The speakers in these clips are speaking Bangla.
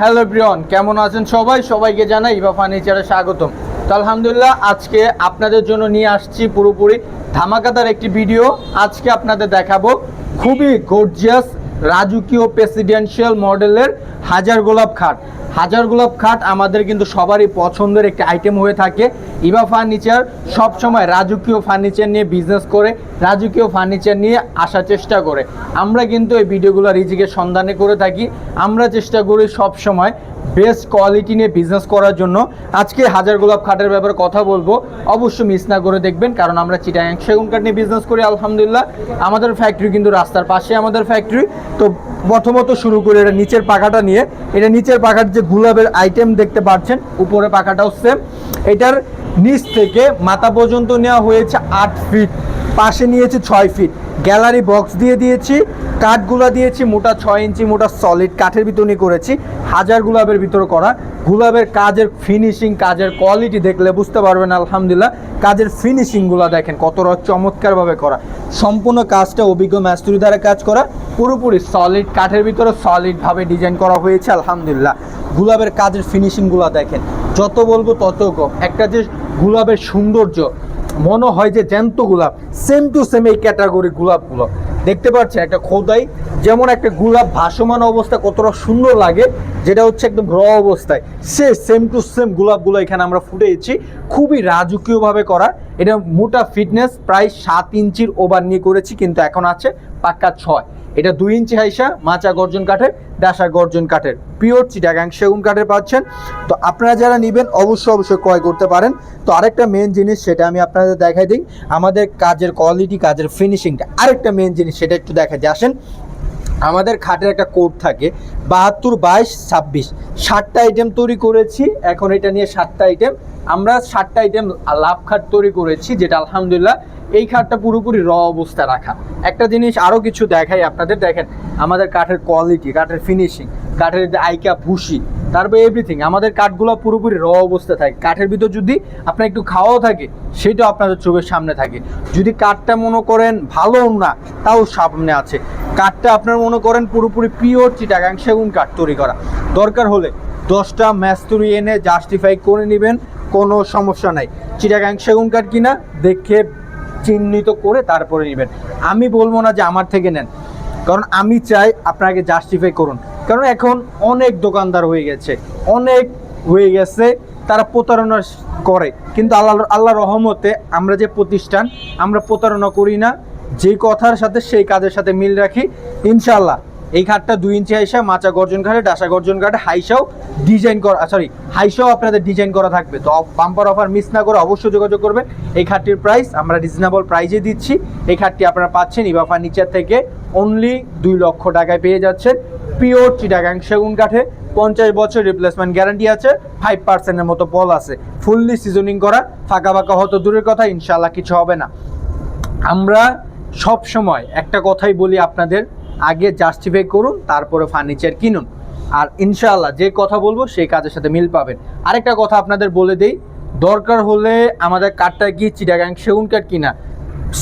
হ্যালো ব্রিয়ন কেমন আছেন সবাই? সবাইকে জানাই ইভা ফার্নিচারে স্বাগতম। তো আলহামদুলিল্লাহ, আজকে আপনাদের জন্য নিয়ে আসছি পুরোপুরি ধামাকাদার একটি ভিডিও। আজকে আপনাদের দেখাবো খুবই গর্জিয়াস রাজকীয় প্রেসিডেন্সিয়াল মডেলের হাজার গোলাপ খাট। হাজার গোলাপ খাট আমাদের কিন্তু সবারই পছন্দের একটি আইটেম হয়ে থাকে। ইভা ফার্নিচার সব সময় রাজকীয় ফার্নিচার নিয়ে বিজনেস করে, রাজকীয় ফার্নিচার নিয়ে আসার চেষ্টা করে। আমরা কিন্তু এই ভিডিওগুলো রিজিকের সন্ধানে করে থাকি। আমরা চেষ্টা করি সব সময় বেস্ট কোয়ালিটি নিয়ে বিজনেস করার জন্য। আজকে হাজার গোলাপ খাটের ব্যাপারে কথা বলব। অবশ্যই মিস না করে দেখবেন, কারণ আমরা চিটাগাং সেগুন কাঠ নিয়ে বিজনেস করি, আলহামদুলিল্লাহ। আমাদের ফ্যাক্টরি কিন্তু রাস্তার পাশে আমাদের ফ্যাক্টরি তো প্রথমত শুরু করি এটা নিচের পাখাটা নিয়ে, এটা নিচের পাখার যে গুলাবের আইটেম দেখতে পাচ্ছেন উপরে পাখাটাও সেম এটার নিচ থেকে মাথা পর্যন্ত নেওয়া হয়েছে আট ফিট পাশে নিয়েছি ছয় ফিট গ্যালারি বক্স দিয়ে দিয়েছি কাঠগুলা দিয়েছি, মোটা ছয় ইঞ্চি, মোটা সলিড কাঠের ভিতর করেছি। হাজার গুলাবের ভিতরে করা। গুলাবের কাজের ফিনিশিং কাজের কোয়ালিটি দেখলে বুঝতে পারবেন, আলহামদুলিল্লাহ। কাজের ফিনিশিংগুলো দেখেন, কতটা চমৎকারভাবে করা। সম্পূর্ণ কাজটা অভিজ্ঞ ম্যাস্তুরি দ্বারা কাজ করা। পুরোপুরি সলিড কাঠের ভিতরে সলিডভাবে ডিজাইন করা হয়েছে, আলহামদুলিল্লাহ। গুলাবের কাজের ফিনিশিংগুলো দেখেন, যত বলব তত কম একটা যে গুলাবের সৌন্দর্য, মনে হয় যে জ্যান্ত গোলাপ সেম টু সেম এই ক্যাটাগরি গোলাপগুলো দেখতে পাচ্ছেন একটা খোদাই, যেমন একটা গোলাপ ভাসমান অবস্থা কতটা সুন্দর লাগে, যেটা হচ্ছে একদম র অবস্থায়। সে সেম টু সেম গোলাপগুলো এখানে আমরা ফুটেছি, খুবই রাজকীয়ভাবে করা। এটা মোটা ফিটনেস প্রায় সাত ইঞ্চির ওভার নিয়ে করেছি, কিন্তু এখন আছে পাক্কা ছয়। এটা দুই ইঞ্চি হাইসা, মাচা গর্জন কাঠের, ডাসা গর্জন কাঠের। পিওর চিটাগাং সেগুন কাঠের পাচ্ছেন। তো আপনারা যারা নেবেন, অবশ্যই অবশ্যই ক্রয় করতে পারেন। তো আরেকটা মেন জিনিস সেটা আমি আপনাদের দেখাই দিই। আমাদের কাজের কোয়ালিটি কাজের ফিনিশিংটা আরেকটা মেন জিনিস সেটা একটু দেখাই দিয়ে আসেন, আমাদের খাটের একটা কোড থাকে, বাহাত্তর বাইশ ছাব্বিশ। ষাটটা আইটেম তৈরি করেছি, এখন এটা নিয়ে ষাটটা আইটেম আমরা ষাটটা আইটেম লাভ খাট তৈরি করেছি, যেটা আলহামদুলিল্লাহ এই খাটটা পুরোপুরি র অবস্থা রাখা। একটা জিনিস আরও কিছু দেখাই আপনাদের, দেখেন, আমাদের কাঠের কোয়ালিটি কাঠের ফিনিশিং কাঠের আইকা ভুসি, তারপরে এভরিথিং আমাদের কাঠগুলো পুরোপুরি র অবস্থা থাকে। কাঠের ভিতর যদি আপনার একটু খাওয়াও থাকে, সেটাও আপনাদের চোখের সামনে থাকে। যদি কাঠটা মনে করেন ভালো না, তাও সামনে আছে। কাঠটা আপনার মনে করেন পুরোপুরি পিওর চিটাগাং সেগুন কাঠ তৈরি করা। দরকার হলে দশটা ম্যাস্তুরি এনে জাস্টিফাই করে নেবেন। কোনো সমস্যা নাই। চিটাগাং সেগুন কাঠ কিনা, দেখে চিহ্নিত করে তারপরে নেবেন। আমি বলব না যে আমার থেকে নেন। কারণ আমি চাই আপনাকে জাস্টিফাই করুন। কারণ এখন অনেক দোকানদার হয়ে গেছে, অনেক হয়ে গেছে, তারা প্রতারণা করে। কিন্তু আল্লাহ আল্লাহ রহমতে আমরা যে প্রতিষ্ঠান, আমরা প্রতারণা করি না, যে কথার সাথে সেই কাজের সাথে মিল রাখি ইনশাল্লাহ এই খাটটা দুই ইঞ্চি হাইসা মাচা গর্জন ঘাটে ডাসা গর্জন ঘাটে হাইসাও ডিজাইন করা সরি হাইসাও আপনাদের ডিজাইন করা থাকবে। তো বাম্পার অফার মিস না করে অবশ্যই যোগাযোগ করবেন। এই খাটটির প্রাইস আমরা রিজনেবল প্রাইজে দিচ্ছি। এই খাটটি আপনারা পাচ্ছেন ইভা ফার্নিচার থেকে অনলি দুই লক্ষ টাকায় পেয়ে যাচ্ছেন। পিওর চিটাগাং সেগুন কাঠে। পঞ্চাশ বছর রিপ্লেসমেন্ট গ্যারান্টি আছে। ফাইভ পার্সেন্টের মতো বল আছে। ফুললি সিজনিং করা। ফাঁকা ফাঁকা হয়তো দূরের কথা ইনশাল্লাহ কিছু হবে না। আমরা সব সময় একটা কথাই বলি আপনাদের আগে জাস্টিফাই করুন, তারপরে ফার্নিচার কিনুন। আর ইনশাআল্লাহ যে কথা বলব, সেই কাজের সাথে মিল পাবেন। আরেকটা কথা আপনাদের বলে দেই, দরকার হলে আমাদের কাঠটা কি চিটাগাং সেগুন কাঠ কিনা?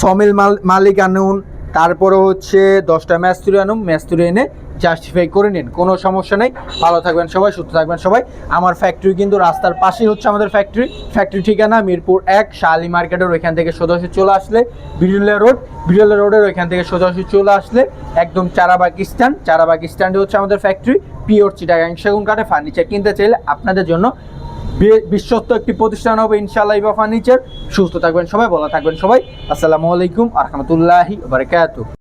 সমিল মাল মালিক আনুন তারপরে হচ্ছে দশটা ম্যাস্তুরি আনুন ম্যাস্তুরি এনে জাস্টিফাই করে নিন, কোনো সমস্যা নেই। ভালো থাকবেন সবাই, সুস্থ থাকবেন সবাই। আমার ফ্যাক্টরি কিন্তু রাস্তার পাশেই হচ্ছে আমাদের ফ্যাক্টরি ফ্যাক্টরি ঠিকানা মিরপুর এক, শালি মার্কেটের ওইখান থেকে সোজাসুজি চলে আসলে বিরুলিয়া রোড। বিরুলিয়া রোডের ওইখান থেকে সোজাসুজি চলে আসলে একদম চারাবাগ স্ট্যান্ড চারাবাগ স্ট্যান্ডে হচ্ছে আমাদের ফ্যাক্টরি পিওর চিটাগাং সেগুন কাঠে ফার্নিচার কিনতে চাইলে আপনাদের জন্য বিশ্বস্ত একটি প্রতিষ্ঠান হবে, ইনশাআল্লাহ ইবা ফার্নিচার সুস্থ থাকবেন সবাই, ভালো থাকবেন সবাই। আসসালামু আলাইকুম আহমতুল্লাহি বারকাতু